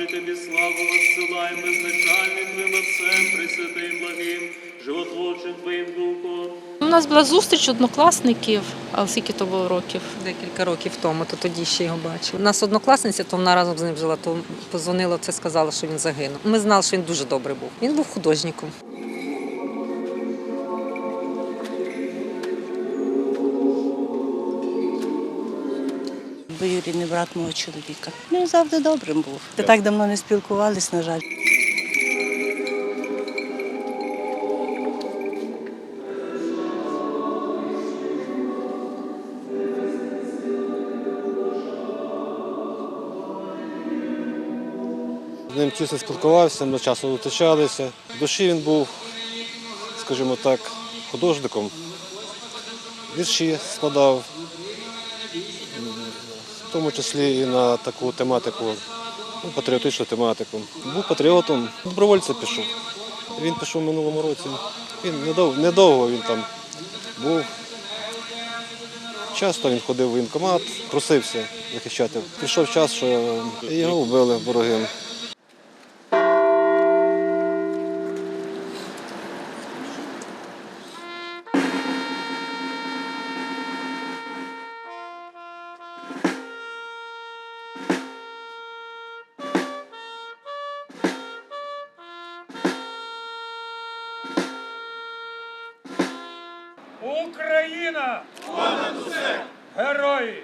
віддавши тобі славу, воссилаєм безначальним твоїм отцем, присвятим благим, животворчим твоїм духом. У нас була зустріч однокласників, а скільки то було років? Декілька років тому, то тоді ще його бачив. У нас однокласниця, то вона разом з ним жила, то позвонила, це сказала, що він загинув. Ми знали, що він дуже добрий був. Він був художником. Двоюрідний брат мого чоловіка. Він завжди добрим був. Та так давно не спілкувались, на жаль. З ним тісно спілкувався, ми часом зустрічалися. В душі він був, скажімо так, художником. Вірші складав, в тому числі і на таку тематику, ну, патріотичну тематику. Був патріотом, добровольцем пішов. Він пішов в минулому році. Він недовго, недовго він там був. Часто він ходив в воєнкомат, просився захищати. Прийшов час, що його вбили вороги. Україна! Понад усе! Герої!